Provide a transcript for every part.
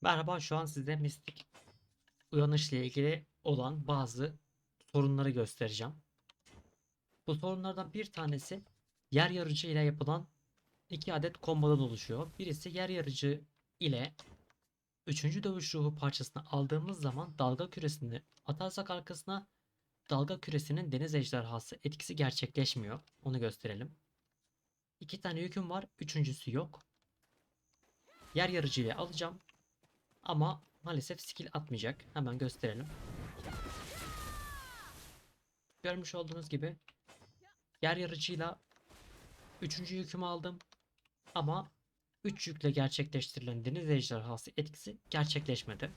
Merhaba, şu an size mistik uyanışla ilgili olan bazı sorunları göstereceğim. Bu sorunlardan bir tanesi yer yarıcı ile yapılan iki adet kombodan oluşuyor. Birisi yer yarıcı ile 3. dövüş ruhu parçasını aldığımız zaman dalga küresini atarsak arkasına dalga küresinin deniz ejderhası etkisi gerçekleşmiyor. Onu gösterelim. İki tane yüküm var. Üçüncüsü yok. Yer yarıcı ile alacağım. Ama maalesef skill atmayacak. Hemen gösterelim. Görmüş olduğunuz gibi yer yarıcıyla 3. yükümü aldım. Ama 3 yükle gerçekleştirilen deniz ejderhası etkisi gerçekleşmedi.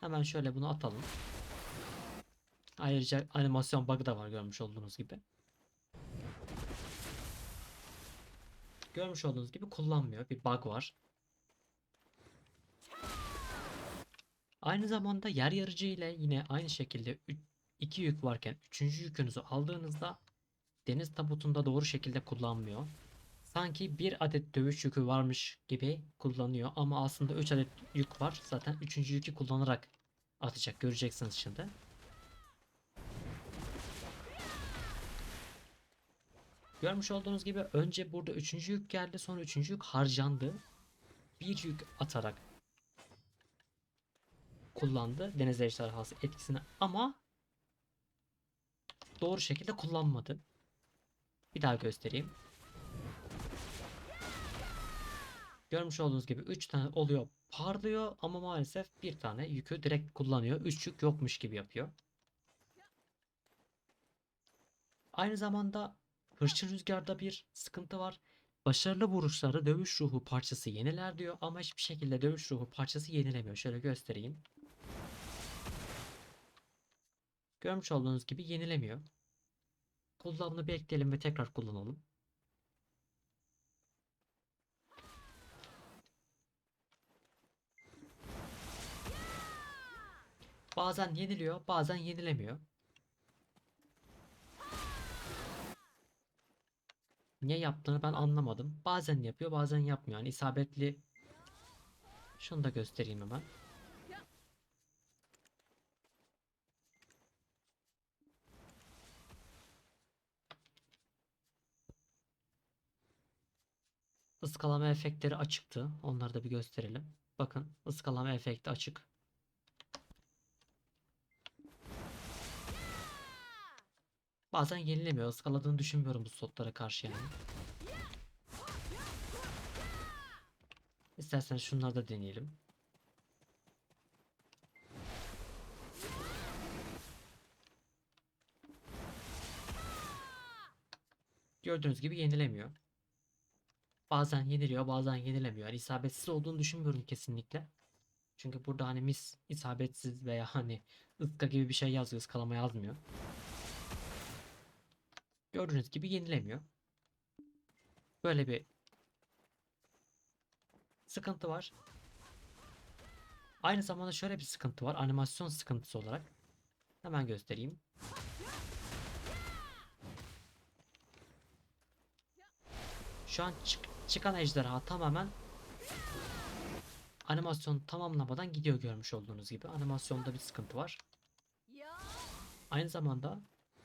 Hemen şöyle bunu atalım. Ayrıca animasyon bug'ı da var görmüş olduğunuz gibi. Görmüş olduğunuz gibi kullanmıyor. Bir bug var. Aynı zamanda yer yarıcı ile yine aynı şekilde 2 yük varken 3. yükünüzü aldığınızda deniz tabutunda doğru şekilde kullanmıyor. Sanki bir adet dövüş yükü varmış gibi kullanıyor ama aslında 3 adet yük var. Zaten 3. yükü kullanarak atacak. Göreceksiniz şimdi. Görmüş olduğunuz gibi önce burada 3. yük geldi sonra 3. yük harcandı. Bir yük atarak kullandı deniz ejderhası etkisini ama doğru şekilde kullanmadı. Bir daha göstereyim. Görmüş olduğunuz gibi 3 tane oluyor parlıyor ama maalesef bir tane yükü direkt kullanıyor. 3 yük yokmuş gibi yapıyor. Aynı zamanda hırçın rüzgarda bir sıkıntı var. Başarılı vuruşları dövüş ruhu parçası yeniler diyor ama hiçbir şekilde dövüş ruhu parçası yenilemiyor. Şöyle göstereyim. Görmüş olduğunuz gibi yenilemiyor. Kullanımını bekleyelim ve tekrar kullanalım. Bazen yeniliyor, bazen yenilemiyor. Niye yaptığını ben anlamadım. Bazen yapıyor, bazen yapmıyor. Yani isabetli şunu da göstereyim hemen. Iskalama efektleri açıktı. Onları da bir gösterelim. Bakın ıskalama efekti açık. Bazen yenilemiyor. Iskaladığını düşünmüyorum bu slotlara karşı yani. İsterseniz şunları da deneyelim. Gördüğünüz gibi yenilemiyor. Bazen yeniliyor, bazen yenilemiyor. Yani isabetsiz olduğunu düşünmüyorum kesinlikle. Çünkü burada hani mis isabetsiz veya hani ıska gibi bir şey yazıyor, ıskalama yazmıyor. Gördüğünüz gibi yenilemiyor. Böyle bir sıkıntı var. Aynı zamanda şöyle bir sıkıntı var. Animasyon sıkıntısı olarak. Hemen göstereyim. Şu an çık çıkan ejderha tamamen animasyon tamamlamadan gidiyor görmüş olduğunuz gibi. Animasyonda bir sıkıntı var. Aynı zamanda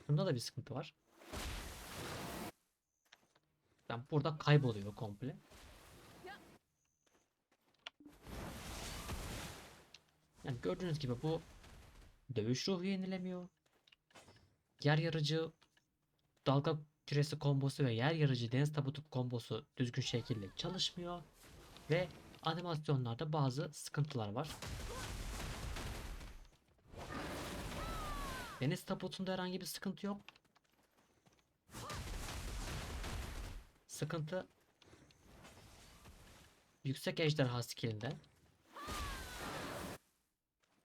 bunda da bir sıkıntı var. Yani burada kayboluyor komple. Yani gördüğünüz gibi bu dövüş ruhu yenilemiyor. Yer yarıcı dalga küresi kombosu ve yer yarıcı deniz tabutu kombosu düzgün şekilde çalışmıyor. Ve animasyonlarda bazı sıkıntılar var. Deniz tabutunda herhangi bir sıkıntı yok. Sıkıntı yüksek ejderha skillinde.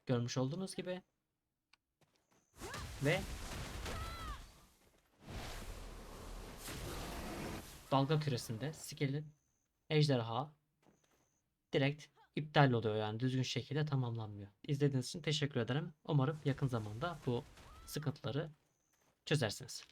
Görmüş olduğunuz gibi. Ve dalga küresinde skill'in ejderha direkt iptal oluyor yani düzgün şekilde tamamlanmıyor. İzlediğiniz için teşekkür ederim. Umarım yakın zamanda bu sıkıntıları çözersiniz.